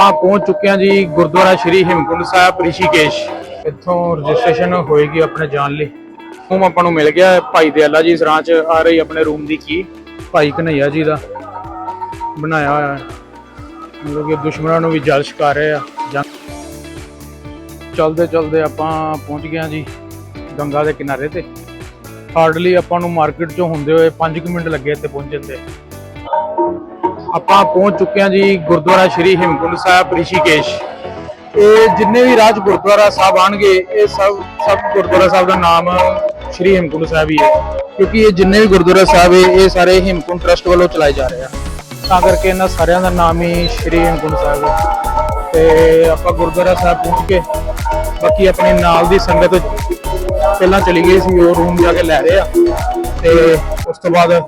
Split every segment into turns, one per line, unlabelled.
ਆਪਾਂ ਪਹੁੰਚ ਚੁੱਕੇ ਹਾਂ ਜੀ ਗੁਰਦੁਆਰਾ ਸ਼੍ਰੀ ਹਿਮਕੁੰਡ ਸਾਹਿਬ, ਰਿਸ਼ੀਕੇਸ਼। ਇੱਥੋਂ ਰਜਿਸਟ੍ਰੇਸ਼ਨ ਹੋਏਗੀ ਆਪਣੇ ਜਾਣ ਲਈ। ਹੁਣ ਆਪਾਂ ਨੂੰ ਮਿਲ ਗਿਆ ਹੈ ਭਾਈ ਦਿਆਲਾ ਜੀ, ਸਰਾਂ ਚ ਆ ਰਹੀ ਆਪਣੇ ਰੂਮ ਦੀ ਕੀ। ਭਾਈ ਕਨਈਆ ਜੀ ਦਾ ਬਣਾਇਆ ਹੋਇਆ ਹੈ। ਮਤਲਬ ਕਿ ਦੁਸ਼ਮਣਾਂ ਨੂੰ ਵੀ ਜਲ ਛਕਾ ਰਹੇ ਆ। ਚਲਦੇ ਚਲਦੇ ਆਪਾਂ ਪਹੁੰਚ ਗਏ ਹਾਂ ਜੀ ਗੰਗਾ ਦੇ ਕਿਨਾਰੇ ਤੇ। ਹਾਰਡਲੀ ਆਪਾਂ ਨੂੰ ਮਾਰਕੀਟ ਚੋਂ ਹੁੰਦੇ ਹੋਏ 5 ਮਿੰਟ ਲੱਗੇ ਇੱਥੇ ਪਹੁੰਚਣ ਤੇ। ਆਪਾਂ ਪਹੁੰਚ ਚੁੱਕੇ ਹਾਂ ਜੀ ਗੁਰਦੁਆਰਾ ਸ਼੍ਰੀ ਹਿਮਕੁੰਡ ਸਾਹਿਬ, ਰਿਸ਼ੀਕੇਸ਼। ਇਹ ਜਿੰਨੇ ਵੀ ਰਾਜ ਗੁਰਦੁਆਰਾ ਸਾਹਿਬ ਆਣਗੇ ਇਹ ਸਭ ਸਭ ਗੁਰਦੁਆਰਾ ਸਾਹਿਬ ਦਾ ਨਾਮ ਸ਼੍ਰੀ ਹਿਮਕੁੰਡ ਸਾਹਿਬ ਹੀ ਹੈ। ਕਿਉਂਕਿ ਇਹ ਜਿੰਨੇ ਵੀ ਗੁਰਦੁਆਰਾ ਸਾਹਿਬ ਹੈ, ਇਹ ਸਾਰੇ ਹਿਮਕੁੰਡ ਟਰਸਟ ਵੱਲੋਂ ਚਲਾਏ ਜਾ ਰਹੇ ਆ। ਤਾਂ ਕਰਕੇ ਇਹਨਾਂ ਸਾਰਿਆਂ ਦਾ ਨਾਮ ਹੀ ਸ਼੍ਰੀ ਹਿਮਕੁੰਡ ਸਾਹਿਬ ਹੈ। ਤੇ ਆਪਾਂ ਗੁਰਦੁਆਰਾ ਸਾਹਿਬ ਪਹੁੰਚ ਕੇ ਬਾਕੀ ਆਪਣੇ ਨਾਲ ਦੀ ਸੰਗਤ ਪਹਿਲਾਂ ਚਲੀ ਗਈ ਸੀ, ਉਹ ਰੂਮ ਜਾ ਕੇ ਲੈ ਰਹੇ ਆ। ਤੇ ਉਸ ਤੋਂ ਬਾਅਦ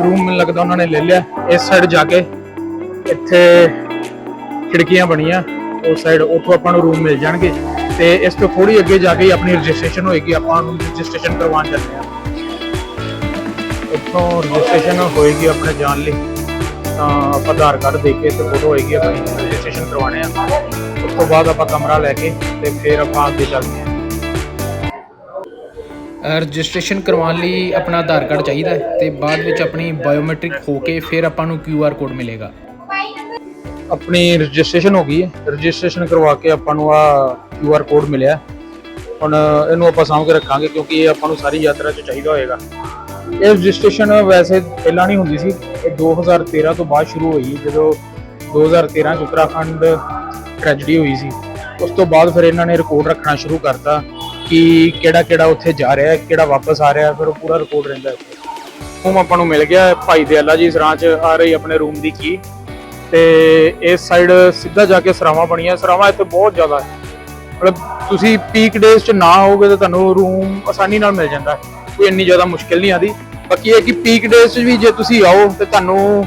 ਰੂਮ ਮੈਨੂੰ ਲੱਗਦਾ ਉਹਨਾਂ ਨੇ ਲੈ ਲਿਆ। ਇਸ ਸਾਈਡ ਜਾ ਕੇ ਇੱਥੇ ਖਿੜਕੀਆਂ ਬਣੀਆਂ। ਉਸ ਸਾਈਡ ਉੱਥੋਂ ਆਪਾਂ ਨੂੰ ਰੂਮ ਮਿਲ ਜਾਣਗੇ। ਤੇ ਇਸ ਤੋਂ ਥੋੜੀ ਅੱਗੇ ਜਾ ਕੇ ਆਪਣੀ ਰਜਿਸਟ੍ਰੇਸ਼ਨ ਹੋਏਗੀ। ਆਪਾਂ ਨੂੰ ਰਜਿਸਟ੍ਰੇਸ਼ਨ ਕਰਵਾਉਣ ਜਾਂਦੇ ਆ ਇੱਥੋਂ ਰਜਿਸਟ੍ਰੇਸ਼ਨ ਹੋਏਗੀ ਆਪਣੇ ਜਾਣ ਲਈ। ਤਾਂ ਆਪਾਂ ਆਧਾਰ ਕਾਰਡ ਦੇ ਕੇ ਤੇ ਫੋਟੋ ਹੋਏਗੀ ਆਪਣੀ ਰਜਿਸਟ੍ਰੇਸ਼ਨ ਕਰਵਾਉਣੇ ਆ। ਉਸ ਤੋਂ ਬਾਅਦ ਆਪਾਂ ਕਮਰਾ ਲੈ ਕੇ ਤੇ ਫਿਰ ਆਪਾਂ ਅੱਗੇ ਚੱਲਦੇ ਆ
ਰਜਿਸਟ੍ਰੇਸ਼ਨ ਕਰਵਾਉਣ ਲਈ ਆਪਣਾ ਆਧਾਰ ਕਾਰਡ ਚਾਹੀਦਾ ਹੈ ਤੇ ਬਾਅਦ ਵਿੱਚ ਆਪਣੀ ਬਾਇਓਮੈਟ੍ਰਿਕ ਹੋ ਕੇ ਫਿਰ ਆਪਾਂ ਨੂੰ QR ਕੋਡ ਮਿਲੇਗਾ।
ਆਪਣੀ ਰਜਿਸਟ੍ਰੇਸ਼ਨ ਹੋ ਗਈ ਹੈ। ਰਜਿਸਟ੍ਰੇਸ਼ਨ ਕਰਵਾ ਕੇ ਆਪਾਂ ਨੂੰ ਆ QR ਕੋਡ ਮਿਲਿਆ। ਹੁਣ ਇਹਨੂੰ ਆਪਾਂ ਸਾਂਭ ਕੇ ਰੱਖਾਂਗੇ ਕਿਉਂਕਿ ਇਹ ਆਪਾਂ ਨੂੰ ਸਾਰੀ ਯਾਤਰਾ 'ਚ ਚਾਹੀਦਾ ਹੋਏਗਾ। ਇਹ ਰਜਿਸਟ੍ਰੇਸ਼ਨ ਵੈਸੇ ਪਹਿਲਾਂ ਨਹੀਂ ਹੁੰਦੀ ਸੀ। ਇਹ 2013 ਤੋਂ ਬਾਅਦ ਸ਼ੁਰੂ ਹੋਈ ਜਦੋਂ 2013 ਚ ਉੱਤਰਾਖੰਡ ਟ੍ਰੈਜਡੀ ਹੋਈ ਸੀ। ਉਸ ਤੋਂ ਬਾਅਦ ਫਿਰ ਇਹਨਾਂ ਨੇ ਰਿਕਾਰਡ ਰੱਖਣਾ ਸ਼ੁਰੂ ਕਰਤਾ। ਕਿ ਕਿਹੜਾ ਕਿਹੜਾ ਉੱਥੇ ਜਾ ਰਿਹਾ ਹੈ ਕਿਹੜਾ ਵਾਪਸ ਆ ਰਿਹਾ ਹੈ, ਫਿਰ ਉਹ ਪੂਰਾ ਰਿਕਾਰਡ ਰਹਿੰਦਾ ਹੈ ਹੁਣ ਆਪਾਂ ਨੂੰ ਮਿਲ ਗਿਆ ਹੈ ਭਾਈ ਦਿਆਲਾ ਜੀ ਸਰਾਂ ਚ ਆ ਰਹੀ ਆਪਣੇ ਰੂਮ ਦੀ ਕੀ ਤੇ ਇਸ ਸਾਈਡ ਸਿੱਧਾ ਜਾ ਕੇ ਸਰਾਵਾਂ ਬਣੀਆਂ ਸਰਾਵਾਂ ਇੱਥੇ ਬਹੁਤ ਜ਼ਿਆਦਾ ਹੈ। ਮਤਲਬ ਤੁਸੀਂ ਪੀਕ ਡੇਜ਼ 'ਚ ਨਾ ਹੋਗੇ ਤਾਂ ਤੁਹਾਨੂੰ ਰੂਮ ਆਸਾਨੀ ਨਾਲ ਮਿਲ ਜਾਂਦਾ ਕੋਈ ਇੰਨੀ ਜ਼ਿਆਦਾ ਮੁਸ਼ਕਿਲ ਨਹੀਂ ਆਦੀ ਬਾਕੀ ਇਹ ਕਿ ਪੀਕ ਡੇਜ਼ 'ਚ ਵੀ ਜੇ ਤੁਸੀਂ ਆਓ ਤੇ ਤੁਹਾਨੂੰ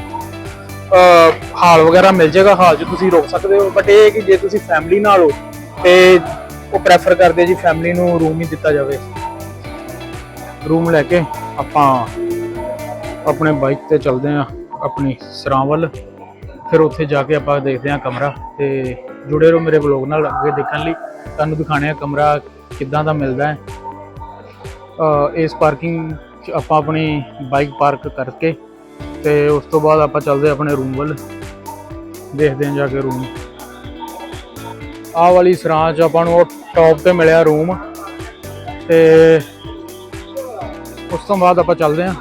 ਹਾਲ ਵਗੈਰਾ ਮਿਲ ਜਾਏਗਾ ਹਾਲ 'ਚ ਤੁਸੀਂ ਰੁਕ ਸਕਦੇ ਹੋ। ਬਟ ਇਹ ਹੈ ਕਿ ਜੇ ਤੁਸੀਂ ਫੈਮਿਲੀ ਨਾਲ ਹੋ ਤੇ ਉਹ ਪ੍ਰੈਫਰ ਕਰਦੇ ਜੀ ਫੈਮਿਲੀ ਨੂੰ ਰੂਮ ਹੀ ਦਿੱਤਾ ਜਾਵੇ। ਰੂਮ ਲੈ ਕੇ ਆਪਾਂ ਆਪਣੇ ਬਾਈਕ ਤੇ ਚੱਲਦੇ ਆ ਆਪਣੀ ਸਰਾਂ ਵੱਲ। ਫਿਰ ਉੱਥੇ ਜਾ ਕੇ ਆਪਾਂ ਦੇਖਦੇ ਹਾਂ ਕਮਰਾ ਤੇ ਜੁੜੇ ਰਹੋ ਮੇਰੇ ਵਲੌਗ ਨਾਲ ਅੱਗੇ ਦੇਖਣ ਲਈ। ਤੁਹਾਨੂੰ ਦਿਖਾਣੇ ਆ ਕਮਰਾ ਕਿੱਦਾਂ ਦਾ ਮਿਲਦਾ ਹੈ। ਇਸ ਪਾਰਕਿੰਗ 'ਚ ਆਪਾਂ ਆਪਣੀ ਬਾਈਕ ਪਾਰਕ ਕਰਕੇ ਤੇ ਉਸ ਤੋਂ ਬਾਅਦ ਆਪਾਂ ਚੱਲਦੇ ਹਾਂ ਆਪਣੇ ਰੂਮ ਵੱਲ। ਦੇਖਦੇ ਹਾਂ ਜਾ ਕੇ ਰੂਮ ਆਹ ਵਾਲੀ ਸਰਾਂ 'ਚ ਆਪਾਂ ਨੂੰ ਉਹ ਟੌਪ ਤੇ ਮਿਲਿਆ ਰੂਮ ਤੇ ਉਸ ਤੋਂ ਬਾਅਦ ਆਪਾਂ ਚੱਲਦੇ ਹਾਂ।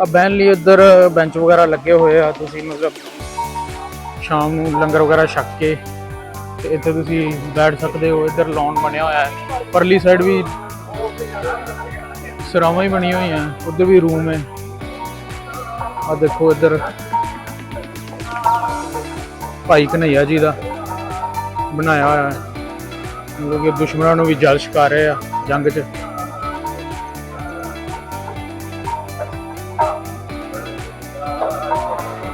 ਆ ਬਹਿਣ ਲਈ ਇੱਧਰ ਬੈਂਚ ਵਗੈਰਾ ਲੱਗੇ ਹੋਏ ਆ, ਤੁਸੀਂ ਮਤਲਬ ਸ਼ਾਮ ਨੂੰ ਲੰਗਰ ਵਗੈਰਾ ਛੱਕ ਕੇ ਤੇ ਇੱਥੇ ਤੁਸੀਂ ਬੈਠ ਸਕਦੇ ਹੋ, ਇੱਧਰ ਲੌਨ ਬਣਿਆ ਹੋਇਆ ਹੈ। ਪਰਲੀ ਸਾਈਡ ਵੀ ਸਰਾਵਾਂ ਹੀ ਬਣੀਆਂ ਹੋਈਆਂ, ਉੱਧਰ ਵੀ ਰੂਮ ਹੈ। ਆ ਦੇਖੋ ਇੱਧਰ ਭਾਈ ਕਨਈਆ ਜੀ ਦਾ। ਬਣਾਇਆ ਹੋਇਆ ਹੈ। ਮਤਲਬ ਕਿ ਦੁਸ਼ਮਣਾਂ ਨੂੰ ਵੀ ਜਲ ਛਕਾ ਰਹੇ ਆ ਜੰਗ 'ਚ।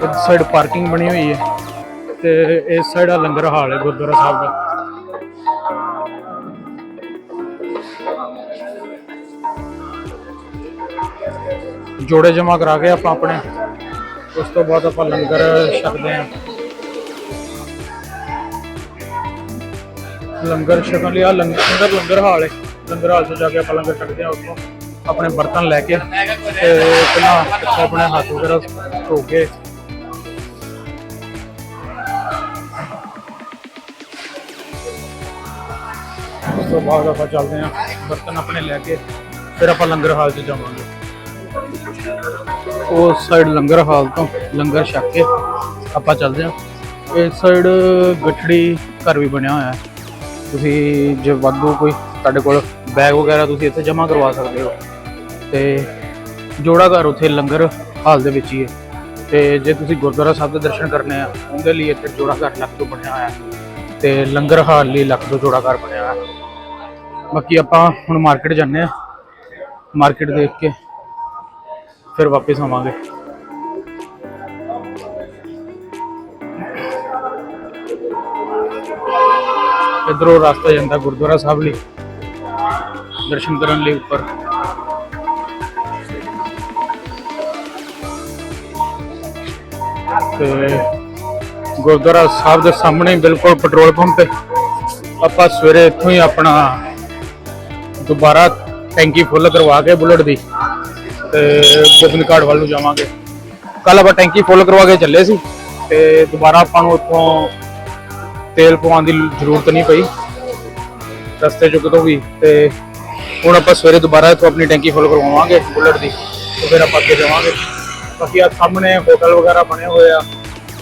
ਇਸ ਸਾਈਡ ਪਾਰਕਿੰਗ ਬਣੀ ਹੋਈ ਹੈ ਤੇ ਇਸ ਸਾਈਡ ਆ ਲੰਗਰ ਹਾਲ ਹੈ ਗੁਰਦੁਆਰਾ ਸਾਹਿਬ ਦਾ। ਜੋੜੇ ਜਮਾ ਕਰਾ ਕੇ ਆਪਾਂ ਆਪਣੇ। ਉਸ ਤੋਂ ਬਾਅਦ ਆਪਾਂ ਲੰਗਰ ਛਕਦੇ ਹਾਂ। ਲੰਗਰ ਛਕਣ ਲਈ। ਆ ਲੰਗਰ ਅੰਦਰ ਲੰਗਰ ਹਾਲ ਹੈ। ਲੰਗਰ ਹਾਲ ਤੋਂ ਜਾ ਕੇ ਆਪਾਂ ਲੰਗਰ ਛਕਦੇ ਹਾਂ। ਉੱਥੋਂ ਆਪਣੇ ਬਰਤਨ ਲੈ ਕੇ ਤੇ ਪਹਿਲਾਂ ਆਪਣੇ ਹੱਥ ਵਗੈਰਾ ਧੋ ਕੇ। ਉਸ ਤੋਂ ਬਾਅਦ ਆਪਾਂ ਚੱਲਦੇ ਹਾਂ। ਬਰਤਨ ਆਪਣੇ ਲੈ ਕੇ, ਫਿਰ ਆਪਾਂ ਲੰਗਰ ਹਾਲ 'ਚ ਜਾਵਾਂਗੇ। ਉਸ ਸਾਈਡ ਲੰਗਰ ਹਾਲ ਤੋਂ ਲੰਗਰ ਛਕ ਕੇ ਆਪਾਂ ਚੱਲਦੇ ਹਾਂ। ਇਸ ਸਾਈਡ ਗੱਠੜੀ ਘਰ ਵੀ ਬਣਿਆ ਹੋਇਆ ਹੈ। ਤੁਸੀਂ ਜੇ ਵਾਧੂ ਕੋਈ ਤੁਹਾਡੇ ਕੋਲ ਬੈਗ ਵਗੈਰਾ ਤੁਸੀਂ ਇੱਥੇ ਜਮ੍ਹਾਂ ਕਰਵਾ ਸਕਦੇ ਹੋ। ਤੇ ਜੋੜਾ ਘਰ ਉੱਥੇ ਲੰਗਰ ਹਾਲ ਦੇ ਵਿੱਚ ਹੀ ਹੈ। ਤੇ ਜੇ ਤੁਸੀਂ ਗੁਰਦੁਆਰਾ ਸਾਹਿਬ ਦੇ ਦਰਸ਼ਨ ਕਰਨੇ ਆ, ਉਹਦੇ ਲਈ ਇੱਥੇ ਜੋੜਾ ਘਰ ਲੱਖ ਤੋਂ ਬਣਿਆ ਹੋਇਆ ਹੈ। ਤੇ ਲੰਗਰ ਹਾਲ ਲਈ ਲੱਖ ਤੋਂ ਜੋੜਾ ਘਰ ਬਣਿਆ ਹੋਇਆ ਬਾਕੀ ਆਪਾਂ ਹੁਣ ਮਾਰਕੀਟ ਜਾਂਦੇ ਆ ਮਾਰਕੀਟ ਦੇਖ ਕੇ ਫਿਰ ਵਾਪਸ ਆਵਾਂਗੇ। ਇਧਰੋਂ ਰਸਤਾ ਜਾਂਦਾ ਗੁਰਦੁਆਰਾ ਸਾਹਿਬ ਲਈ, ਦਰਸ਼ਨ ਕਰਨ ਲਈ ਉੱਪਰ। ਤੇ ਗੁਰਦੁਆਰਾ ਸਾਹਿਬ ਦੇ ਸਾਹਮਣੇ ਬਿਲਕੁਲ ਪੈਟਰੋਲ ਪੰਪ ਤੇ ਆਪਾਂ ਸਵੇਰੇ ਇੱਥੋਂ ਹੀ ਆਪਣਾ ਦੁਬਾਰਾ ਟੈਂਕੀ ਫੁੱਲ ਕਰਵਾ ਕੇ ਬੁਲਟ ਦੀ ਤੇ ਗੋਬਿੰਦ ਘਾਟ ਵੱਲ ਨੂੰ ਜਾਵਾਂਗੇ। ਕੱਲ ਆਪਾਂ ਟੈਂਕੀ ਫੁੱਲ ਕਰਵਾ ਕੇ ਚੱਲੇ ਸੀ ਤੇ ਦੁਬਾਰਾ ਆਪਾਂ ਨੂੰ ਉੱਥੋਂ ਤੇਲ ਪਵਾਉਣ ਦੀ ਜ਼ਰੂਰਤ ਨਹੀਂ ਪਈ। ਰਸਤੇ ਚ ਕਿਤੋਂ ਵੀ ਤੇ ਹੁਣ ਆਪਾਂ ਸਵੇਰੇ ਦੁਬਾਰਾ ਇੱਥੋਂ ਆਪਣੀ ਟੈਂਕੀ ਫੁੱਲ ਕਰਵਾਵਾਂਗੇ ਬੁਲਟ ਦੀ ਤੇ ਫਿਰ ਆਪਾਂ ਅੱਗੇ ਜਾਵਾਂਗੇ। ਬਾਕੀ ਆ ਸਾਹਮਣੇ ਹੋਟਲ ਵਗੈਰਾ ਬਣੇ ਹੋਏ ਆ।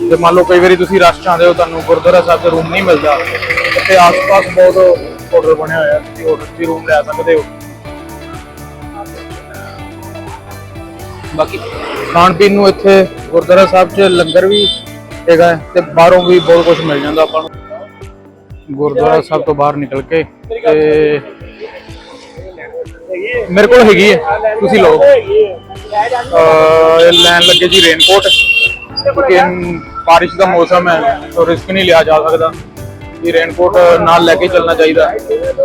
ਤੇ ਮੰਨ ਲਓ ਕਈ ਵਾਰੀ ਤੁਸੀਂ ਰਸ਼ 'ਚ ਆਉਂਦੇ ਹੋ, ਤੁਹਾਨੂੰ ਗੁਰਦੁਆਰਾ ਸਾਹਿਬ ਦਾ ਰੂਮ ਨਹੀਂ ਮਿਲਦਾ। ਤੇ ਆਸ-ਪਾਸ ਬਹੁਤ ਹੋਟਲ ਬਣੇ ਹੋਏ ਆ ਤੁਸੀਂ ਹੋਟਲ 'ਚ ਰੂਮ ਲੈ ਸਕਦੇ ਹੋ। ਬਾਕੀ ਖਾਣ ਪੀਣ ਨੂੰ ਇੱਥੇ ਗੁਰਦੁਆਰਾ ਸਾਹਿਬ 'ਚ ਲੰਗਰ ਵੀ ਹੈਗਾ ਹੈ ਤੇ ਬਾਹਰੋਂ ਵੀ ਬਹੁਤ ਕੁਝ ਮਿਲ ਜਾਂਦਾ ਆਪਾਂ ਨੂੰ। ਗੁਰਦੁਆਰਾ ਸਾਹਿਬ ਤੋਂ ਬਾਹਰ ਨਿਕਲ ਕੇ ਤੇ ਮੇਰੇ ਕੋਲ ਹੈਗੀ ਹੈ, ਤੁਸੀਂ ਲਓ। ਇਹ ਲੈਣ ਲੱਗੇ ਜੀ ਰੇਨਕੋਟ ਕਿਉਂਕਿ ਬਾਰਿਸ਼ ਦਾ ਮੌਸਮ ਹੈ, ਤਾਂ ਰਿਸਕ ਨਹੀਂ ਲਿਆ ਜਾ ਸਕਦਾ। ਇਹ ਰੇਨਕੋਟ ਨਾਲ ਲੈ ਕੇ ਚੱਲਣਾ ਚਾਹੀਦਾ।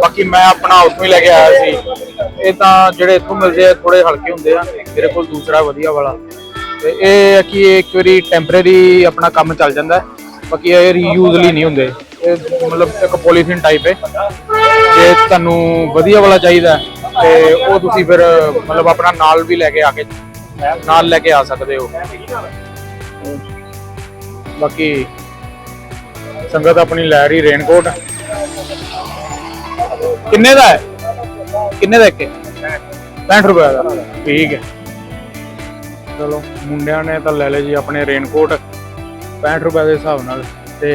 ਬਾਕੀ ਮੈਂ ਆਪਣਾ ਉੱਥੋਂ ਹੀ ਲੈ ਕੇ ਆਇਆ ਸੀ। ਇਹ ਤਾਂ ਜਿਹੜੇ ਇੱਥੋਂ ਮਿਲਦੇ ਆ ਥੋੜੇ ਹਲਕੇ ਹੁੰਦੇ ਆ। ਮੇਰੇ ਕੋਲ ਦੂਸਰਾ ਵਧੀਆ ਵਾਲਾ। ਤੇ ਇਹ ਹੈ ਕਿ ਇਹ ਇੱਕ ਵਾਰੀ ਟੈਂਪਰੇਰੀ ਆਪਣਾ ਕੰਮ ਚੱਲ ਜਾਂਦਾ ਬਾਕੀ ਇਹ ਰੀਯੂਜ਼ਲੀ ਨਹੀਂ ਹੁੰਦੇ। ਇਹ ਮਤਲਬ ਇੱਕ ਪੋਲੀਥੀਨ ਟਾਈਪ ਹੈ। ਜੇ ਤੁਹਾਨੂੰ ਵਧੀਆ ਵਾਲਾ ਚਾਹੀਦਾ ਹੈ, ਤੇ ਉਹ ਤੁਸੀਂ ਫਿਰ ਮਤਲਬ ਆਪਣਾ ਨਾਲ ਵੀ ਲੈ ਕੇ ਆ ਕੇ ਨਾਲ ਲੈ ਕੇ ਆ ਸਕਦੇ ਹੋ। ਬਾਕੀ ਸੰਗਤ ਆਪਣੀ ਲੈ ਰਹੀ ਰੇਨਕੋਟ ਕਿੰਨੇ ਦਾ ਹੈ? ਕਿੰਨੇ ਦਾ ਇੱਕ? 65 ਰੁਪਏ ਦਾ। ਠੀਕ ਹੈ। ਚਲੋ ਮੁੰਡਿਆਂ ਨੇ ਤਾਂ ਲੈ ਲਏ ਜੀ ਆਪਣੇ ਰੇਨਕੋਟ 65 ਰੁਪਏ ਦੇ ਹਿਸਾਬ ਨਾਲ। ਤੇ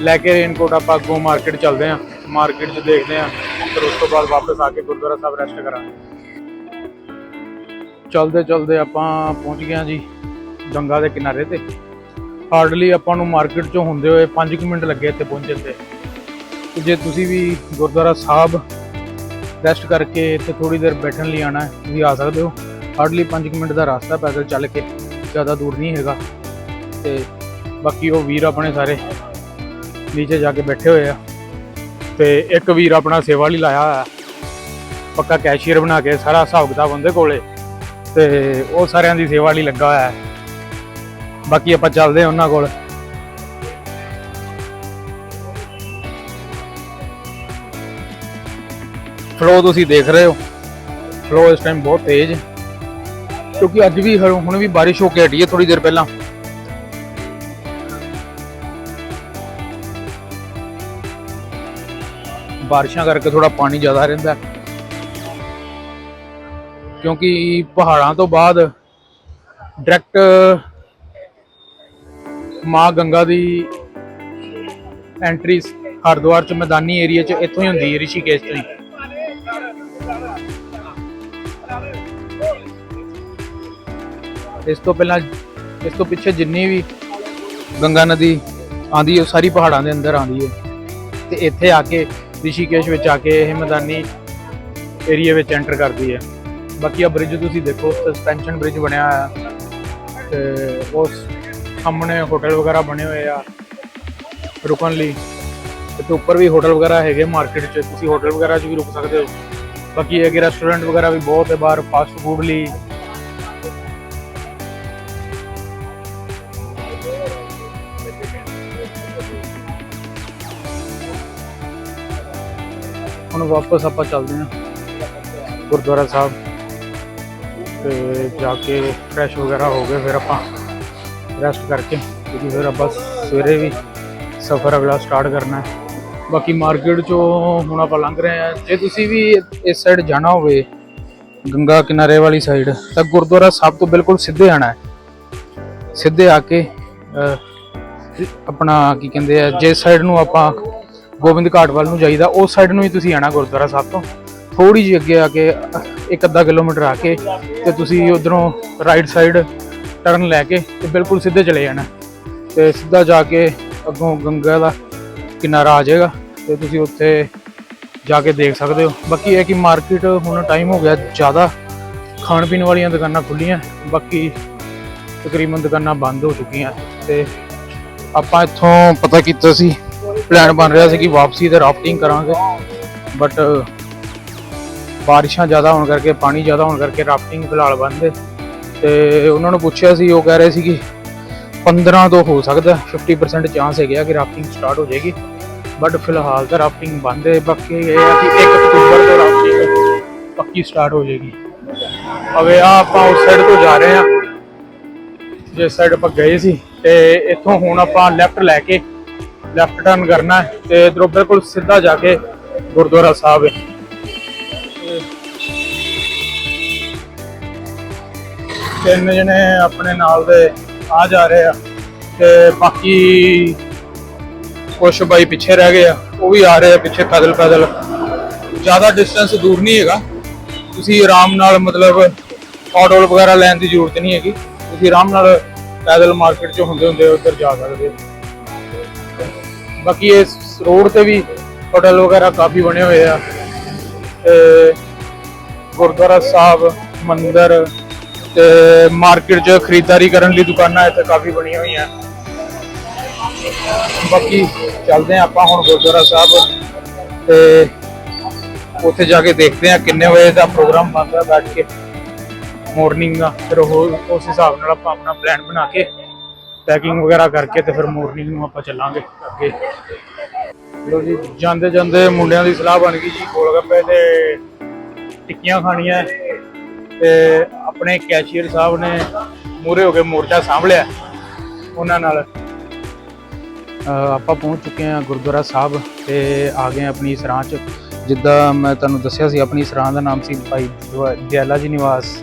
ਲੈ ਕੇ ਰੇਨਕੋਟ ਆਪਾਂ ਅੱਗੋਂ ਮਾਰਕੀਟ ਚੱਲਦੇ ਆਂ ਮਾਰਕੀਟ 'ਚ ਦੇਖਦੇ ਆਂ ਫਿਰ ਉਸ ਤੋਂ ਬਾਅਦ ਵਾਪਸ ਆ ਕੇ ਗੁਰਦੁਆਰਾ ਸਾਹਿਬ ਰੈਸਟ ਕਰਾਂਗੇ। ਚਲਦੇ ਚਲਦੇ ਆਪਾਂ ਪਹੁੰਚ ਗਏ ਆਂ ਜੀ ਗੰਗਾ ਦੇ ਕਿਨਾਰੇ ਤੇ। ਹਾਰਡਲੀ ਆਪਾਂ ਨੂੰ ਮਾਰਕੀਟ 'ਚੋਂ ਹੁੰਦੇ ਹੋਏ 5 ਮਿੰਟ ਲੱਗੇ ਇੱਥੇ ਪਹੁੰਚਣ ਤੇ। ਜੇ ਤੁਸੀਂ ਵੀ ਗੁਰਦੁਆਰਾ ਸਾਹਿਬ ਰੈਸਟ ਕਰਕੇ ਇੱਥੇ ਥੋੜੀ ਦੇਰ ਬੈਠਣ ਲਈ ਆਣਾ ਹੈ, ਤੁਸੀਂ ਆ ਸਕਦੇ ਹੋ। ਹਾਰਡਲੀ 5 ਮਿੰਟ ਦਾ ਰਸਤਾ ਪੈਦਲ ਚੱਲ ਕੇ, ਜ਼ਿਆਦਾ ਦੂਰ ਨਹੀਂ ਹੈਗਾ। ਤੇ ਬਾਕੀ ਉਹ ਵੀਰ ਆਪਣੇ ਸਾਰੇ ਨੀਚੇ ਜਾ ਕੇ ਬੈਠੇ ਹੋਏ ਆ। ਤੇ ਇੱਕ ਵੀਰ ਆਪਣਾ ਸੇਵਾ ਲਈ ਲਾਇਆ ਹੋਇਆ। ਪੱਕਾ ਕੈਸ਼ੀਅਰ ਬਣਾ ਕੇ ਸਾਰਾ ਹਿਸਾਬ ਕਿਤਾਬ ਉਹਦੇ ਕੋਲੇ। ਤੇ ਉਹ ਸਾਰਿਆਂ ਦੀ ਸੇਵਾ ਲਈ ਲੱਗਾ ਹੋਇਆ। ਬਾਕੀ ਆਪਾਂ ਚੱਲਦੇ ਹਾਂ ਉਹਨਾਂ ਕੋਲ। ਫਲੋ ਤੁਸੀਂ ਦੇਖ ਰਹੇ ਹੋ। ਫਲੋ ਇਸ ਟਾਈਮ ਬਹੁਤ ਤੇਜ਼। ਕਿਉਂਕਿ ਅੱਜ ਵੀ ਹੁਣ ਹੁਣ ਵੀ ਬਾਰਿਸ਼ ਹੋ ਕੇ ਹਟੀ ਹੈ ਥੋੜੀ ਦੇਰ ਪਹਿਲਾਂ। ਬਾਰਿਸ਼ਾਂ ਕਰਕੇ ਥੋੜਾ ਪਾਣੀ ਜ਼ਿਆਦਾ ਰਹਿੰਦਾ ਕਿਉਂਕਿ ਪਹਾੜਾਂ ਤੋਂ ਬਾਅਦ ਡਾਇਰੈਕਟ ਮਾਂ ਗੰਗਾ ਦੀ ਐਂਟਰੀ ਹਰਿਦੁਆਰ ਚ, ਮੈਦਾਨੀ ਏਰੀਆ ਚ ਇੱਥੋਂ ਹੀ ਹੁੰਦੀ ਹੈ ਰਿਸ਼ੀਕੇਸ਼ ਤੋਂ ਹੀ। ਇਸ ਤੋਂ ਪਹਿਲਾਂ, ਇਸ ਤੋਂ ਪਿੱਛੇ ਜਿੰਨੀ ਵੀ ਗੰਗਾ ਨਦੀ ਆਂਦੀ ਹੈ, ਉਹ ਸਾਰੀ ਪਹਾੜਾਂ ਦੇ ਅੰਦਰ ਆਂਦੀ ਹੈ। ਤੇ ਇੱਥੇ ਆ ਕੇ ਰਿਸ਼ੀਕੇਸ਼ ਵਿੱਚ ਆ ਕੇ ਇਹ ਮੈਦਾਨੀ ਏਰੀਆ ਵਿੱਚ ਐਂਟਰ ਕਰਦੀ ਹੈ। ਬਾਕੀ ਆ ਬ੍ਰਿਜ ਤੁਸੀਂ ਦੇਖੋ ਸਸਪੈਂਸ਼ਨ ਬ੍ਰਿਜ ਬਣਿਆ ਹੋਇਆ। ਤੇ ਉਸ ਸਾਹਮਣੇ ਹੋਟਲ ਵਗੈਰਾ ਬਣੇ ਹੋਏ ਆ ਰੁਕਣ ਲਈ। ਤੇ ਉੱਪਰ ਵੀ ਹੋਟਲ ਵਗੈਰਾ ਹੈਗੇ ਮਾਰਕੀਟ 'ਚ, ਤੁਸੀਂ ਹੋਟਲ ਵਗੈਰਾ 'ਚ ਵੀ ਰੁਕ ਸਕਦੇ ਹੋ। ਬਾਕੀ ਇਹ ਕਿ ਰੈਸਟੋਰੈਂਟ ਵਗੈਰਾ ਵੀ ਬਹੁਤ ਹੈ, ਬਾਹਰ ਫਾਸਟ ਫੂਡ ਲਈ। ਹੁਣ ਵਾਪਸ ਆਪਾਂ ਚੱਲਦੇ ਹਾਂ। ਗੁਰਦੁਆਰਾ ਸਾਹਿਬ। ਤੇ ਜਾ ਕੇ ਫਰੈਸ਼ ਵਗੈਰਾ ਹੋ ਗਏ, ਫਿਰ ਆਪਾਂ ਰੈਸਟ ਕਰਕੇ, ਕਿਉਂਕਿ ਫਿਰ ਆਪਾਂ ਸਵੇਰੇ ਵੀ ਸਫ਼ਰ ਅਗਲਾ ਸਟਾਰਟ ਕਰਨਾ ਹੈ। ਬਾਕੀ ਮਾਰਕੀਟ ਚੋਂ ਹੁਣ ਆਪਾਂ ਲੰਘ ਰਹੇ ਹਾਂ। ਜੇ ਤੁਸੀਂ ਵੀ ਇਸ ਸਾਈਡ ਜਾਣਾ ਹੋਵੇ, ਗੰਗਾ ਕਿਨਾਰੇ ਵਾਲੀ ਸਾਈਡ ਤਾਂ ਗੁਰਦੁਆਰਾ ਸਾਹਿਬ ਤੋਂ ਬਿਲਕੁਲ ਸਿੱਧੇ ਆਣਾ ਹੈ। ਸਿੱਧੇ ਆ ਕੇ ਆਪਣਾ ਕੀ ਕਹਿੰਦੇ ਆ ਜੇ ਸਾਈਡ ਨੂੰ ਆਪਾਂ ਗੋਬਿੰਦ ਘਾਟ ਵੱਲ ਨੂੰ ਜਾਈਦਾ, ਉਸ ਸਾਈਡ ਨੂੰ ਹੀ ਤੁਸੀਂ ਆਣਾ ਗੁਰਦੁਆਰਾ ਸਾਹਿਬ ਤੋਂ। ਥੋੜੀ ਜਿਹੀ ਅੱਗੇ ਆ ਕੇ, ਇੱਕ ਅੱਧਾ ਕਿਲੋਮੀਟਰ ਆ ਕੇ, ਤੇ ਤੁਸੀਂ ਉਧਰੋਂ ਰਾਈਟ ਸਾਈਡ ਟਰਨ ਲੈ ਕੇ ਤੇ ਬਿਲਕੁਲ ਸਿੱਧੇ ਚਲੇ ਜਾਣਾ। ਤੇ ਸਿੱਧਾ ਜਾ ਕੇ ਅੱਗੋਂ ਗੰਗਾ ਦਾ ਕਿਨਾਰਾ ਆ ਜਾਏਗਾ, ਤੇ ਤੁਸੀਂ ਉੱਥੇ ਜਾ ਕੇ ਦੇਖ ਸਕਦੇ ਹੋ। ਬਾਕੀ ਇਹ ਕਿ ਮਾਰਕੀਟ ਹੁਣ ਟਾਈਮ ਹੋ ਗਿਆ ਜ਼ਿਆਦਾ। ਖਾਣ ਪੀਣ ਵਾਲੀਆਂ ਦੁਕਾਨਾਂ ਖੁੱਲੀਆਂ ਬਾਕੀ ਤਕਰੀਬਨ ਦੁਕਾਨਾਂ ਬੰਦ ਹੋ ਚੁੱਕੀਆਂ। ਤੇ ਆਪਾਂ ਇੱਥੋਂ ਪਤਾ ਕੀਤਾ ਸੀ ਪਲਾਨ ਬਣ ਰਿਹਾ ਸੀ ਕਿ ਵਾਪਸੀ ਤੇ ਰਾਫਟਿੰਗ ਕਰਾਂਗੇ ਬਟ ਬਾਰਿਸ਼ਾਂ ਜ਼ਿਆਦਾ ਹੋਣ ਕਰਕੇ, ਪਾਣੀ ਜ਼ਿਆਦਾ ਹੋਣ ਕਰਕੇ ਰਾਫਟਿੰਗ ਫਿਲਹਾਲ ਬੰਦ ਹੈ। ਤੇ ਉਹਨਾਂ ਨੂੰ ਪੁੱਛਿਆ ਸੀ, ਉਹ ਕਹਿ ਰਹੇ ਸੀ ਕਿ 15 ਤੋਂ ਹੋ ਸਕਦਾ 50% ਚਾਂਸ ਹੈਗਾ ਕਿ ਰਾਫਟਿੰਗ ਸਟਾਰਟ ਹੋ ਜਾਏਗੀ ਬਟ ਫਿਲਹਾਲ ਤਾਂ ਰਾਫਟਿੰਗ ਬੰਦ ਹੈ, ਬਾਕੀ ਇਹ ਹੈ ਕਿ 1 ਅਕਤੂਬਰ ਤੋਂ ਰਾਫਟਿੰਗ ਪੱਕੀ ਸਟਾਰਟ ਹੋ ਜਾਏਗੀ। ਅਵੇ ਆ ਆਪਾਂ ਉਸ ਸਾਈਡ ਤੋਂ ਜਾ ਰਹੇ ਹਾਂ, ਜਿਸ ਸਾਈਡ ਆਪਾਂ ਗਏ ਸੀ, ਤੇ ਇੱਥੋਂ ਹੁਣ ਆਪਾਂ ਲੈਫਟ ਲੈ ਕੇ ਲੈਫਟ ਟਰਨ ਕਰਨਾ ਹੈ ਤੇ ਇਧਰੋਂ ਬਿਲਕੁਲ ਸਿੱਧਾ ਜਾ ਕੇ ਗੁਰਦੁਆਰਾ ਸਾਹਿਬ ਹੈ। ਤਿੰਨ ਜਣੇ ਆਪਣੇ ਨਾਲ ਦੇ ਆ ਜਾ ਰਹੇ ਆ ਤੇ ਬਾਕੀ ਕੁਛ ਬਾਈ ਪਿੱਛੇ ਰਹਿ ਗਏ ਆ, ਉਹ ਵੀ ਆ ਰਹੇ ਆ ਪਿੱਛੇ ਪੈਦਲ ਪੈਦਲ। ਜ਼ਿਆਦਾ ਡਿਸਟੈਂਸ ਦੂਰ ਨਹੀਂ ਹੈਗਾ। ਤੁਸੀਂ ਆਰਾਮ ਨਾਲ ਮਤਲਬ ਆਟੋ ਵਗੈਰਾ ਲੈਣ ਦੀ ਜ਼ਰੂਰਤ ਨਹੀਂ ਹੈਗੀ। ਤੁਸੀਂ ਆਰਾਮ ਨਾਲ ਪੈਦਲ ਮਾਰਕੀਟ 'ਚ ਹੁੰਦੇ ਹੁੰਦੇ ਉੱਧਰ ਜਾ ਸਕਦੇ ਹੋ। ਬਾਕੀ ਇਸ ਰੋਡ ਤੇ ਵੀ ਹੋਟਲ ਵਗੈਰਾ ਕਾਫੀ ਬਣੇ ਹੋਏ ਆ। ਤੇ ਗੁਰਦੁਆਰਾ ਸਾਹਿਬ, ਮੰਦਿਰ ਤੇ ਮਾਰਕੀਟ 'ਚ ਖਰੀਦਦਾਰੀ ਕਰਨ ਲਈ ਦੁਕਾਨਾਂ ਇੱਥੇ ਕਾਫੀ ਬਣੀਆਂ ਹੋਈਆਂ। ਬਾਕੀ ਚੱਲਦੇ ਹਾਂ ਆਪਾਂ ਹੁਣ ਗੁਰਦੁਆਰਾ ਸਾਹਿਬ ਤੇ ਉੱਥੇ ਜਾ ਕੇ ਦੇਖਦੇ ਹਾਂ ਕਿੰਨੇ ਵਜੇ ਦਾ ਪ੍ਰੋਗਰਾਮ ਬਣਦਾ ਬੈਠ ਕੇ। ਮਾਰਨਿੰਗ ਦਾ ਫਿਰ ਉਹ ਉਸ ਹਿਸਾਬ ਨਾਲ ਆਪਾਂ ਆਪਣਾ ਪਲਾਨ ਬਣਾ ਕੇ ਪੈਕਿੰਗ ਵਗੈਰਾ ਕਰਕੇ ਤੇ ਫਿਰ ਮਾਰਨਿੰਗ ਨੂੰ ਆਪਾਂ ਚੱਲਾਂਗੇ ਅੱਗੇ। ਲੋ ਜੀ, ਜਾਂਦੇ ਜਾਂਦੇ ਮੁੰਡਿਆਂ ਦੀ ਸਲਾਹ ਬਣ ਗਈ ਜੀ ਗੋਲਗੱਪੇ ਤੇ ਟਿੱਕੀਆਂ ਖਾਣੀਆਂ। ਹੈ। ਤੇ ਆਪਣੇ ਕੈਸ਼ੀਅਰ ਸਾਹਿਬ ਨੇ ਮੂਰੇ ਹੋ ਕੇ ਮੋਰਚਾ ਸਾਂਭ ਲਿਆ ਉਹਨਾਂ ਨਾਲ। ਆਪਾਂ ਪਹੁੰਚ ਚੁੱਕੇ ਹਾਂ ਗੁਰਦੁਆਰਾ ਸਾਹਿਬ ਤੇ ਆ ਗਏ ਆਪਣੀ ਸਰਾਂ 'ਚ। ਜਿੱਦਾਂ ਮੈਂ ਤੁਹਾਨੂੰ ਦੱਸਿਆ ਸੀ, ਆਪਣੀ ਸਰਾਂ ਦਾ ਨਾਮ ਸੀ ਭਾਈ ਦੁਆ- ਦਿਆਲਾ ਜੀ ਨਿਵਾਸ।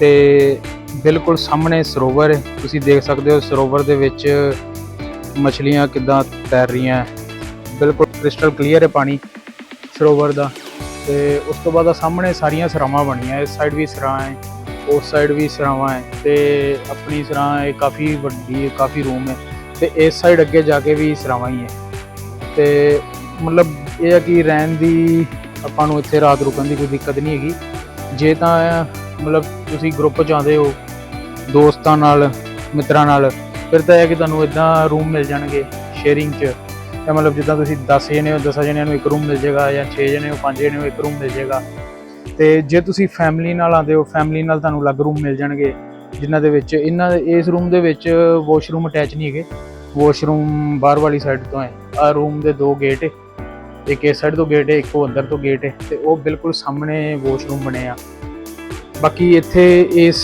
ਤੇ ਬਿਲਕੁਲ ਸਾਹਮਣੇ ਸਰੋਵਰ ਹੈ। ਤੁਸੀਂ ਦੇਖ ਸਕਦੇ ਹੋ ਸਰੋਵਰ ਦੇ ਵਿੱਚ ਮੱਛਲੀਆਂ ਕਿੱਦਾਂ ਤੈਰ ਰਹੀਆਂ। ਬਿਲਕੁਲ ਕ੍ਰਿਸਟਲ ਕਲੀਅਰ ਹੈ ਪਾਣੀ ਸਰੋਵਰ ਦਾ। ਤੇ ਉਸ ਤੋਂ ਬਾਅਦ ਆ ਸਾਹਮਣੇ ਸਾਰੀਆਂ ਸਰਾਵਾਂ ਬਣੀਆਂ। ਇਸ ਸਾਈਡ ਵੀ ਸਰਾਂ ਹੈ, ਉਸ ਸਾਈਡ ਵੀ ਸਰਾਵਾਂ ਹੈ। ਤੇ ਆਪਣੀ ਸਰਾਂ ਇਹ ਕਾਫੀ ਵੱਡੀ ਹੈ, ਕਾਫੀ ਰੂਮ ਹੈ। ਤੇ ਇਸ ਸਾਈਡ ਅੱਗੇ ਜਾ ਕੇ ਵੀ ਸਰਾਵਾਂ ਹੀ ਹੈ। ਤੇ ਮਤਲਬ ਇਹ ਹੈ ਕਿ ਰਹਿਣ ਦੀ ਆਪਾਂ ਨੂੰ ਇੱਥੇ ਰਾਤ ਰੁਕਣ ਦੀ ਕੋਈ ਦਿੱਕਤ ਨਹੀਂ ਹੈਗੀ। ਜੇ ਤਾਂ ਮਤਲਬ ਤੁਸੀਂ ਗਰੁੱਪ ਚ ਆਉਂਦੇ ਹੋ, ਦੋਸਤਾਂ ਨਾਲ, ਮਿੱਤਰਾਂ ਨਾਲ, ਫਿਰ ਤਾਂ ਇਹ ਹੈ ਕਿ ਤੁਹਾਨੂੰ ਇਦਾਂ ਰੂਮ ਮਿਲ ਜਾਣਗੇ ਸ਼ੇਅਰਿੰਗ ਚ। ਤਾਂ ਮਤਲਬ ਜਿੱਦਾਂ ਤੁਸੀਂ 10 ਜਣੇ ਹੋ 10 ਜਣਿਆਂ ਨੂੰ ਇੱਕ ਰੂਮ ਮਿਲ ਜਾਏਗਾ ਜਾਂ 6 ਜਣੇ ਹੋ 5 ਜਣੇ ਹੋ ਇੱਕ ਰੂਮ ਮਿਲ ਜਾਏਗਾ। ਤੇ ਜੇ ਤੁਸੀਂ ਫੈਮਿਲੀ ਨਾਲ ਆਉਂਦੇ ਹੋ ਫੈਮਿਲੀ ਨਾਲ ਤੁਹਾਨੂੰ ਅਲੱਗ ਰੂਮ ਮਿਲ ਜਾਣਗੇ, ਜਿਨ੍ਹਾਂ ਦੇ ਵਿੱਚ ਇਹਨਾਂ ਦੇ, ਇਸ ਰੂਮ ਦੇ ਵਿੱਚ ਵਾਸ਼ਰੂਮ ਅਟੈਚ ਨਹੀਂ ਹੈਗੇ। ਵਾਸ਼ਰੂਮ ਬਾਹਰ ਵਾਲੀ ਸਾਈਡ ਤੋਂ ਹੈ। ਆ ਰੂਮ ਦੇ ਦੋ ਗੇਟ ਹੈ। ਇੱਕ ਇਸ ਸਾਈਡ ਤੋਂ ਗੇਟ ਹੈ, ਇੱਕ ਉਹ ਅੰਦਰ ਤੋਂ ਗੇਟ ਹੈ। ਤੇ ਉਹ ਬਿਲਕੁਲ ਸਾਹਮਣੇ ਵਾਸ਼ਰੂਮ ਬਣੇ ਆ। ਬਾਕੀ ਇੱਥੇ ਇਸ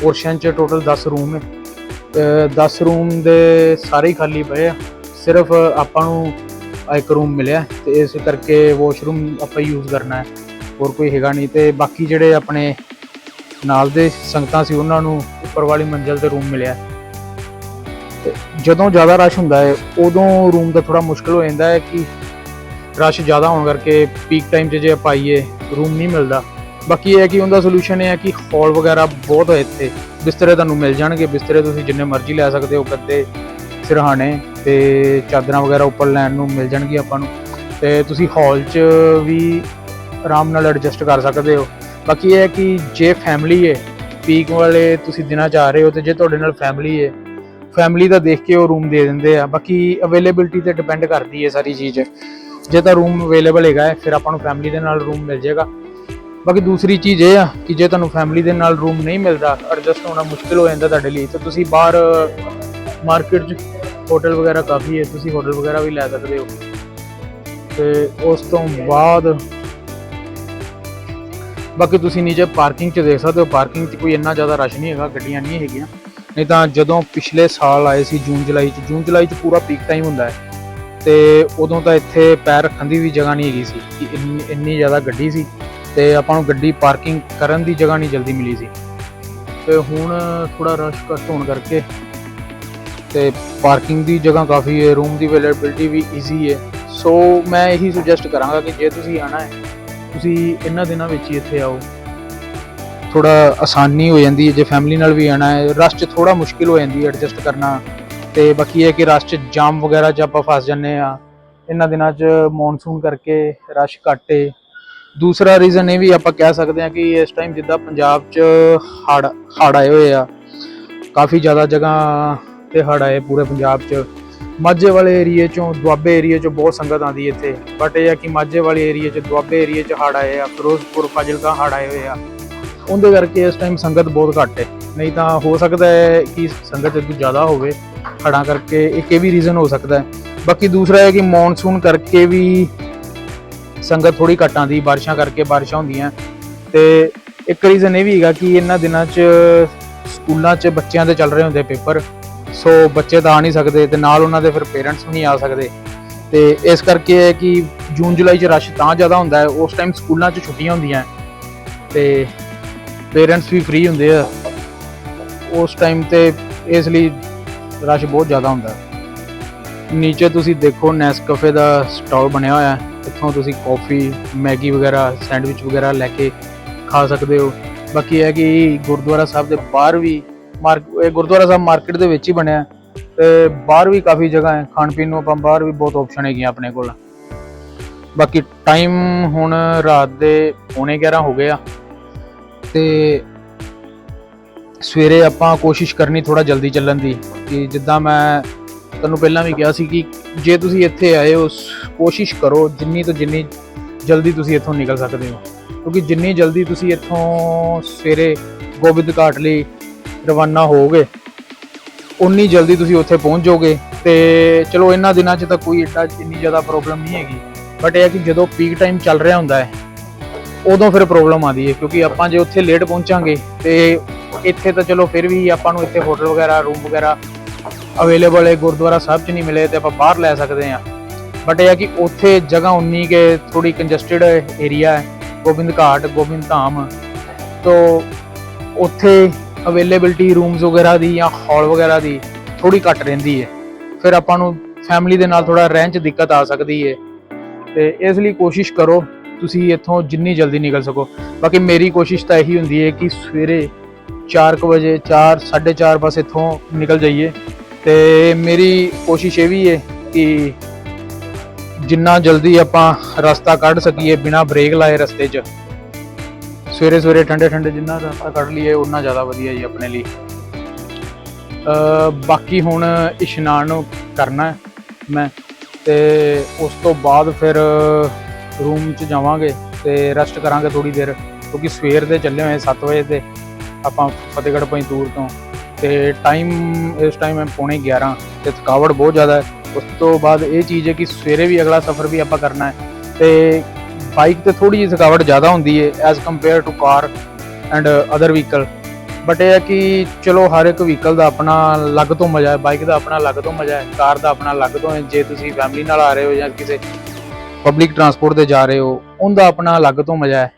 ਪੋਰਸ਼ਨ 'ਚ ਟੋਟਲ 10 ਰੂਮ ਹੈ 10 ਰੂਮ ਦੇ ਸਾਰੇ ਹੀ ਖਾਲੀ ਪਏ ਆ। ਸਿਰਫ ਆਪਾਂ ਨੂੰ ਇੱਕ ਰੂਮ ਮਿਲਿਆ ਤੇ ਇਸ ਕਰਕੇ ਵਾਸ਼ਰੂਮ ਆਪਾਂ ਯੂਜ਼ ਕਰਨਾ ਹੈ। ਹੋਰ ਕੋਈ ਹੈਗਾ ਨਹੀਂ ਤੇ ਬਾਕੀ ਜਿਹੜੇ ਆਪਣੇ ਨਾਲ ਦੇ ਸੰਗਤਾਂ ਸੀ ਉਹਨਾਂ ਨੂੰ ਉੱਪਰ ਵਾਲੀ ਮੰਜ਼ਲ ਤੇ ਰੂਮ ਮਿਲਿਆ ਤੇ ਜਦੋਂ ਜ਼ਿਆਦਾ ਰਸ਼ ਹੁੰਦਾ ਹੈ, ਉਦੋਂ ਰੂਮ ਦਾ ਥੋੜਾ ਮੁਸ਼ਕਲ ਹੋ ਜਾਂਦਾ ਹੈ ਕਿ ਰਸ਼ ਜ਼ਿਆਦਾ ਹੋਣ ਕਰਕੇ ਪੀਕ ਟਾਈਮ 'ਚ ਜੇ ਆਪਾਂ ਆਈਏ ਰੂਮ ਨਹੀਂ ਮਿਲਦਾ। ਬਾਕੀ ਇਹ ਹੈ ਕਿ ਉਹਦਾ ਸੋਲੂਸ਼ਨ ਇਹ ਹੈ ਕਿ ਹਾਲ ਵਗੈਰਾ ਬਹੁਤ ਹੈ ਇੱਥੇ। ਬਿਸਤਰੇ ਤੁਹਾਨੂੰ ਮਿਲ ਜਾਣਗੇ। ਬਿਸਤਰੇ ਤੁਸੀਂ ਜਿੰਨੇ ਮਰਜ਼ੀ ਲੈ ਸਕਦੇ ਹੋ ਗੱਦੇ ਸਿਰਹਾਣੇ ਤੇ ਚਾਦਰਾਂ ਵਗੈਰਾ ਉੱਪਰ ਲੈਣ ਨੂੰ ਮਿਲ ਜਾਣਗੀਆਂ ਆਪਾਂ ਨੂੰ। ਤੇ ਤੁਸੀਂ ਹਾਲ 'ਚ ਵੀ ਆਰਾਮ ਨਾਲ ਐਡਜਸਟ ਕਰ ਸਕਦੇ ਹੋ। ਬਾਕੀ ਇਹ ਹੈ ਕਿ ਜੇ ਫੈਮਿਲੀ ਹੈ ਪੀਕ ਵਾਲੇ ਤੁਸੀਂ ਦਿਨਾਂ 'ਚ ਆ ਰਹੇ ਹੋ ਤੇ ਜੇ ਤੁਹਾਡੇ ਨਾਲ ਫੈਮਿਲੀ ਹੈ ਫੈਮਿਲੀ ਦਾ ਦੇਖ ਕੇ ਉਹ ਰੂਮ ਦੇ ਦਿੰਦੇ ਆ। ਬਾਕੀ ਅਵੇਲੇਬਿਲਟੀ ਤੇ ਡਿਪੈਂਡ ਕਰਦੀ ਹੈ ਸਾਰੀ ਚੀਜ਼। ਜੇ ਤਾਂ ਰੂਮ ਅਵੇਲੇਬਲ ਹੈਗਾ ਹੈ, ਫਿਰ ਆਪਾਂ ਨੂੰ ਫੈਮਿਲੀ ਦੇ ਨਾਲ ਰੂਮ ਮਿਲ ਜਾਏਗਾ। ਬਾਕੀ ਦੂਸਰੀ ਚੀਜ਼ ਇਹ ਆ ਕਿ ਜੇ ਤੁਹਾਨੂੰ ਫੈਮਿਲੀ ਦੇ ਨਾਲ ਰੂਮ ਨਹੀਂ ਮਿਲਦਾ ਐਡਜਸਟ ਹੋਣਾ ਮੁਸ਼ਕਿਲ ਹੋ ਜਾਂਦਾ ਤੁਹਾਡੇ ਲਈ, ਤਾਂ ਤੁਸੀਂ ਬਾਹਰ ਮਾਰਕੀਟ 'ਚ ਹੋਟਲ ਵਗੈਰਾ ਕਾਫੀ ਹੈ, ਤੁਸੀਂ ਹੋਟਲ ਵਗੈਰਾ ਵੀ ਲੈ ਸਕਦੇ ਹੋ। ਤੇ ਉਸ ਤੋਂ ਬਾਅਦ ਬਾਕੀ ਤੁਸੀਂ ਨੀਚੇ ਪਾਰਕਿੰਗ 'ਚ ਦੇਖ ਸਕਦੇ ਹੋ ਪਾਰਕਿੰਗ 'ਚ ਕੋਈ ਇੰਨਾ ਜ਼ਿਆਦਾ ਰਸ਼ ਨਹੀਂ ਹੈਗਾ, ਗੱਡੀਆਂ ਨਹੀਂ ਹੈਗੀਆਂ। ਨਹੀਂ ਤਾਂ ਜਦੋਂ ਪਿਛਲੇ ਸਾਲ ਆਏ ਸੀ ਜੂਨ, ਜੁਲਾਈ 'ਚ, ਜੂਨ, ਜੁਲਾਈ 'ਚ ਪੂਰਾ ਪੀਕ ਟਾਈਮ ਹੁੰਦਾ ਹੈ। ਤੇ ਉਦੋਂ ਤਾਂ ਇੱਥੇ ਪੈਰ ਰੱਖਣ ਦੀ ਵੀ ਜਗ੍ਹਾ ਨਹੀਂ ਹੈਗੀ ਸੀ, ਕਿ ਇੰਨੀ ਇੰਨੀ ਜ਼ਿਆਦਾ ਗੱਡੀ ਸੀ। ਤੇ ਆਪਾਂ ਨੂੰ ਗੱਡੀ ਪਾਰਕਿੰਗ ਕਰਨ ਦੀ ਜਗ੍ਹਾ ਨਹੀਂ ਜਲਦੀ ਮਿਲੀ ਸੀ। ਤੇ ਹੁਣ ਥੋੜਾ ਰਸ਼ ਘੱਟ ਹੋਣ ਕਰਕੇ ਤੇ ਪਾਰਕਿੰਗ ਦੀ ਜਗ੍ਹਾ ਕਾਫੀ ਹੈ, ਰੂਮ ਦੀ ਅਵੇਲੇਬਿਲਟੀ ਵੀ ਈਜ਼ੀ ਹੈ। ਸੋ ਮੈਂ ਇਹੀ ਸੁਜੈਸਟ ਕਰਾਂਗਾ ਕਿ ਜੇ ਤੁਸੀਂ ਆਣਾ ਹੈ, ਤੁਸੀਂ ਇਹਨਾਂ ਦਿਨਾਂ ਵਿੱਚ ਹੀ ਇੱਥੇ ਆਓ। ਥੋੜਾ ਆਸਾਨੀ ਹੋ ਜਾਂਦੀ ਹੈ, ਜੇ ਫੈਮਿਲੀ ਨਾਲ ਵੀ ਆਣਾ ਹੈ, ਰਸ਼ 'ਚ ਥੋੜਾ ਮੁਸ਼ਕਿਲ ਹੋ ਜਾਂਦੀ ਹੈ ਐਡਜਸਟ ਕਰਨਾ। ਤੇ ਬਾਕੀ ਇਹ ਹੈ ਕਿ ਰਸ਼ 'ਚ ਜਾਮ ਵਗੈਰਾ 'ਚ ਆਪਾਂ ਫਸ ਜਾਂਦੇ ਆ ਇਹਨਾਂ ਦਿਨਾਂ 'ਚ ਮੌਨਸੂਨ ਕਰਕੇ ਰਸ਼ ਘੱਟ ਹੈ। ਦੂਸਰਾ ਰੀਜ਼ਨ ਇਹ ਵੀ ਆਪਾਂ ਕਹਿ ਸਕਦੇ ਹਾਂ ਕਿ ਇਸ ਟਾਈਮ ਜਿੱਦਾਂ ਪੰਜਾਬ 'ਚ ਹੜ ਹੜ ਆਏ ਹੋਏ ਆ, ਕਾਫੀ ਜ਼ਿਆਦਾ ਜਗ੍ਹਾ ਤੇ ਹੜ ਆਏ ਪੂਰੇ ਪੰਜਾਬ 'ਚ। ਮਾਝੇ ਵਾਲੇ ਏਰੀਏ 'ਚੋਂ, ਦੁਆਬੇ ਏਰੀਏ 'ਚੋਂ ਬਹੁਤ ਸੰਗਤ ਆਉਂਦੀ ਹੈ ਇੱਥੇ। ਬਟ ਇਹ ਆ ਕਿ ਮਾਝੇ ਵਾਲੇ ਏਰੀਏ 'ਚ, ਦੁਆਬੇ ਏਰੀਏ 'ਚ ਹੜ ਆਏ ਆ, ਫਿਰੋਜ਼ਪੁਰ, ਫਾਜ਼ਿਲਕਾ ਹੜ ਆਏ ਹੋਏ ਆ। ਉਹਦੇ ਕਰਕੇ ਇਸ ਟਾਈਮ ਸੰਗਤ ਬਹੁਤ ਘੱਟ ਹੈ। ਨਹੀਂ ਤਾਂ ਹੋ ਸਕਦਾ ਹੈ ਕਿ ਸੰਗਤ ਇਦੋਂ ਜ਼ਿਆਦਾ ਹੋਵੇ ਹੜ੍ਹਾਂ ਕਰਕੇ। ਇੱਕ ਇਹ ਵੀ ਰੀਜ਼ਨ ਹੋ ਸਕਦਾ ਹੈ। ਬਾਕੀ ਦੂਸਰਾ ਹੈ ਕਿ ਮੌਨਸੂਨ ਕਰਕੇ ਵੀ ਸੰਗਤ ਥੋੜੀ ਘੱਟ ਆਉਂਦੀ ਬਾਰਿਸ਼ਾਂ ਕਰਕੇ ਬਾਰਿਸ਼ਾਂ ਹੁੰਦੀਆਂ। ਤੇ ਇੱਕ ਰੀਜ਼ਨ ਇਹ ਵੀ ਹੈਗਾ ਕਿ ਇਹਨਾਂ ਦਿਨਾਂ 'ਚ ਸਕੂਲਾਂ 'ਚ ਬੱਚਿਆਂ ਦੇ ਚੱਲ ਰਹੇ ਹੁੰਦੇ ਪੇਪਰ। ਸੋ ਬੱਚੇ ਤਾਂ ਆ ਨਹੀਂ ਸਕਦੇ ਤੇ ਨਾਲ ਉਹਨਾਂ ਦੇ ਫਿਰ ਪੇਰੈਂਟਸ ਵੀ ਨਹੀਂ ਆ ਸਕਦੇ। ਤੇ ਇਸ ਕਰਕੇ ਹੈ ਕਿ ਜੂਨ, ਜੁਲਾਈ 'ਚ ਰਸ਼ ਤਾਂ ਜ਼ਿਆਦਾ ਹੁੰਦਾ ਹੈ, ਉਸ ਟਾਈਮ ਸਕੂਲਾਂ 'ਚ ਛੁੱਟੀਆਂ ਹੁੰਦੀਆਂ ਤੇ ਪੇਰੈਂਟਸ ਵੀ ਫ੍ਰੀ ਹੁੰਦੇ ਆ। ਉਸ ਟਾਈਮ ਤੇ ਇਸ ਲਈ ਰਸ਼ ਬਹੁਤ ਜ਼ਿਆਦਾ ਹੁੰਦਾ ਹੈ। ਨੀਚੇ ਤੁਸੀਂ ਦੇਖੋ ਨੈਸਕਫੇ ਦਾ ਸਟਾਲ ਬਣਿਆ ਹੋਇਆ ਹੈ। ਇੱਥੋਂ ਤੁਸੀਂ ਕਾਫੀ ਮੈਗੀ ਵਗੈਰਾ ਸੈਂਡਵਿਚ ਵਗੈਰਾ ਲੈ ਕੇ ਖਾ ਸਕਦੇ ਹੋ। ਬਾਕੀ ਇਹ ਹੈ ਕਿ ਗੁਰਦੁਆਰਾ ਸਾਹਿਬ ਦੇ ਬਾਹਰ ਵੀ ਮਾਰਕ ਇਹ ਗੁਰਦੁਆਰਾ ਸਾਹਿਬ ਮਾਰਕੀਟ ਦੇ ਵਿੱਚ ਹੀ ਬਣਿਆ ਹੈ। ਤੇ ਬਾਹਰ ਵੀ ਕਾਫੀ ਜਗ੍ਹਾ ਹੈ। ਖਾਣ ਪੀਣ ਨੂੰ ਆਪਾਂ ਬਾਹਰ ਵੀ ਬਹੁਤ ਆਪਸ਼ਨ ਹੈਗੀਆਂ ਆਪਣੇ ਕੋਲ। ਬਾਕੀ ਟਾਈਮ ਹੁਣ ਰਾਤ ਦੇ ਪੌਣੇ 11 ਹੋ ਗਏ ਆ। ਤੇ ਸਵੇਰੇ ਆਪਾਂ ਕੋਸ਼ਿਸ਼ ਕਰਨੀ ਥੋੜਾ ਜਲਦੀ ਚੱਲਣ ਦੀ ਕਿ ਜਿੱਦਾਂ ਮੈਂ ਤੁਹਾਨੂੰ ਪਹਿਲਾਂ ਵੀ ਕਿਹਾ ਸੀ ਕਿ ਜੇ ਤੁਸੀਂ ਇੱਥੇ ਆਏ ਹੋ, ਕੋਸ਼ਿਸ਼ ਕਰੋ ਜਿੰਨੀ ਤੋਂ ਜਿੰਨੀ ਜਲਦੀ ਤੁਸੀਂ ਇੱਥੋਂ ਨਿਕਲ ਸਕਦੇ ਹੋ। ਕਿਉਂਕਿ ਜਿੰਨੀ ਜਲਦੀ ਤੁਸੀਂ ਇੱਥੋਂ ਸਵੇਰੇ ਗੋਬਿੰਦ ਘਾਟ ਲਈ ਰਵਾਨਾ ਹੋਗੇ ਉਨੀ ਜਲਦੀ ਤੁਸੀਂ ਉੱਥੇ ਪਹੁੰਚ ਜਾਓਗੇ। ਤੇ ਚਲੋ ਇਹਨਾਂ ਦਿਨਾਂ 'ਚ ਤਾਂ ਕੋਈ ਏਡਾ ਇੰਨੀ ਜ਼ਿਆਦਾ ਪ੍ਰੋਬਲਮ ਨਹੀਂ ਹੈਗੀ। ਬਟ ਇਹ ਹੈ ਕਿ ਜਦੋਂ ਪੀਕ ਟਾਈਮ ਚੱਲ ਰਿਹਾ ਹੁੰਦਾ ਹੈ, ਉਦੋਂ ਫਿਰ ਪ੍ਰੋਬਲਮ ਆਉਂਦੀ ਹੈ। ਕਿਉਂਕਿ ਆਪਾਂ ਜੇ ਉੱਥੇ ਲੇਟ ਪਹੁੰਚਾਂਗੇ ਤੇ ਇੱਥੇ ਤਾਂ ਚਲੋ ਫਿਰ ਵੀ ਆਪਾਂ ਨੂੰ ਇੱਥੇ ਹੋਟਲ ਵਗੈਰਾ ਰੂਮ ਵਗੈਰਾ ਅਵੇਲੇਬਲ ਹੈ, ਗੁਰਦੁਆਰਾ ਸਾਹਿਬ 'ਚ ਨਹੀਂ ਮਿਲੇ ਤੇ ਆਪਾਂ ਬਾਹਰ ਲੈ ਸਕਦੇ ਹਾਂ। ਬਟ ਇਹ ਆ ਕਿ ਉੱਥੇ ਜਗ੍ਹਾ ਉਨੀ ਕੇ ਥੋੜੀ ਕੰਜਸਟਡ ਏਰੀਆ ਹੈ, ਗੋਬਿੰਦ ਘਾਟ, ਗੋਬਿੰਦ ਧਾਮ। ਤੋਂ ਉੱਥੇ ਅਵੇਲੇਬਿਲਟੀ ਰੂਮਸ ਵਗੈਰਾ ਦੀ ਜਾਂ ਹਾਲ ਵਗੈਰਾ ਦੀ ਥੋੜੀ ਘੱਟ ਰਹਿੰਦੀ ਹੈ। ਫਿਰ ਆਪਾਂ ਨੂੰ ਫੈਮਿਲੀ ਦੇ ਨਾਲ ਥੋੜਾ ਰਹਿਣ 'ਚ ਦਿੱਕਤ ਆ ਸਕਦੀ ਹੈ। ਤੇ ਇਸ ਲਈ ਕੋਸ਼ਿਸ਼ ਕਰੋ, ਤੁਸੀਂ ਇੱਥੋਂ ਜਿੰਨੀ ਜਲਦੀ ਨਿਕਲ ਸਕੋ। ਬਾਕੀ ਮੇਰੀ ਕੋਸ਼ਿਸ਼ ਤਾਂ ਇਹੀ ਹੁੰਦੀ ਹੈ ਕਿ ਸਵੇਰੇ 4:00 ਵਜੇ 4 4:30 ਬਸ ਇੱਥੋਂ ਨਿਕਲ ਜਾਈਏ। ਤੇ ਮੇਰੀ ਕੋਸ਼ਿਸ਼ ਇਹ ਵੀ ਹੈ ਕਿ ਜਿੰਨਾ ਜਲਦੀ ਆਪਾਂ ਰਸਤਾ ਕੱਢ ਸਕੀਏ ਬਿਨਾ ਬ੍ਰੇਕ ਲਾਏ ਰਸਤੇ 'ਚ, ਸਵੇਰੇ ਸਵੇਰੇ ਠੰਡੇ ਠੰਡੇ ਜਿੰਨਾ ਰਸਤਾ ਕੱਢ ਲਈਏ ਉਨਾ ਜ਼ਿਆਦਾ ਵਧੀਆ ਜੀ ਆਪਣੇ ਲਈ। ਬਾਕੀ ਹੁਣ ਇਸ਼ਨਾਨ ਕਰਨਾ ਮੈਂ ਤੇ ਉਸ ਤੋਂ ਬਾਅਦ ਫਿਰ ਰੂਮ 'ਚ ਜਾਵਾਂਗੇ ਤੇ ਰੈਸਟ ਕਰਾਂਗੇ ਥੋੜੀ ਦੇਰ, ਕਿਉਂਕਿ ਸਵੇਰ ਦੇ ਚੱਲੇ ਹੋਏ 7 ਵਜੇ ਤੇ ਆਪਾਂ ਫਤਿਹਗੜ੍ਹ ਪੰਜਤੂਰ ਤੋਂ ਤੇ ਟਾਈਮ ਇਸ ਟਾਈਮ ਹੈ ਪੌਣੇ 11 ਤੇ ਥਕਾਵਟ ਬਹੁਤ ਜ਼ਿਆਦਾ ਹੈ। ਉਸ ਤੋਂ ਬਾਅਦ ਇਹ ਚੀਜ਼ ਹੈ ਕਿ ਸਵੇਰੇ ਵੀ ਅਗਲਾ ਸਫ਼ਰ ਵੀ ਆਪਾਂ ਕਰਨਾ ਹੈ ਤੇ ਬਾਈਕ ਤੇ ਥੋੜੀ ਜਿਹੀ ਥਕਾਵਟ ਜ਼ਿਆਦਾ ਹੁੰਦੀ ਹੈ as compare to car and other vehicle but ਇਹ ਹੈ ਕਿ ਚਲੋ ਹਰ ਇੱਕ ਵਹੀਕਲ ਦਾ ਆਪਣਾ ਅਲੱਗ ਤੋਂ ਮਜ਼ਾ ਹੈ ਬਾਈਕ ਦਾ ਆਪਣਾ ਅਲੱਗ ਤੋਂ ਮਜ਼ਾ ਹੈ ਕਾਰ ਦਾ ਆਪਣਾ ਅਲੱਗ ਤੋਂ ਹੈ। ਜੇ ਤੁਸੀਂ ਫੈਮਿਲੀ ਨਾਲ ਆ ਰਹੇ ਹੋ ਜਾਂ ਕਿਸੇ ਪਬਲਿਕ ਟਰਾਂਸਪੋਰਟ ਤੇ ਜਾ ਰਹੇ ਹੋ, ਉਹਦਾ ਆਪਣਾ ਅਲੱਗ ਤੋਂ ਮਜ਼ਾ ਹੈ।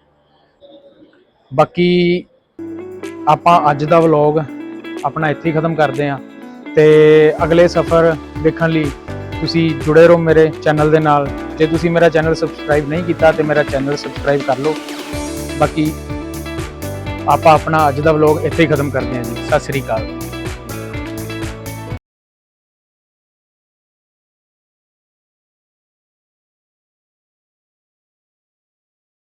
ਬਾਕੀ ਆਪਾਂ ਅੱਜ ਦਾ ਵਲੌਗ ਆਪਣਾ ਇੱਥੇ ਹੀ ਖਤਮ ਕਰਦੇ ਹਾਂ। ਤੇ ਅਗਲੇ ਸਫ਼ਰ ਦੇਖਣ ਲਈ ਤੁਸੀਂ ਜੁੜੇ ਰਹੋ ਮੇਰੇ ਚੈਨਲ ਦੇ ਨਾਲ। ਜੇ ਤੁਸੀਂ ਮੇਰਾ ਚੈਨਲ ਸਬਸਕ੍ਰਾਈਬ ਨਹੀਂ ਕੀਤਾ ਤੇ ਮੇਰਾ ਚੈਨਲ ਸਬਸਕ੍ਰਾਈਬ ਕਰ ਲਓ। ਬਾਕੀ ਆਪਾਂ ਆਪਣਾ ਅੱਜ ਦਾ ਵਲੌਗ ਇੱਥੇ ਹੀ ਖਤਮ ਕਰਦੇ ਹਾਂ ਜੀ। ਸਤਿ ਸ੍ਰੀ ਅਕਾਲ।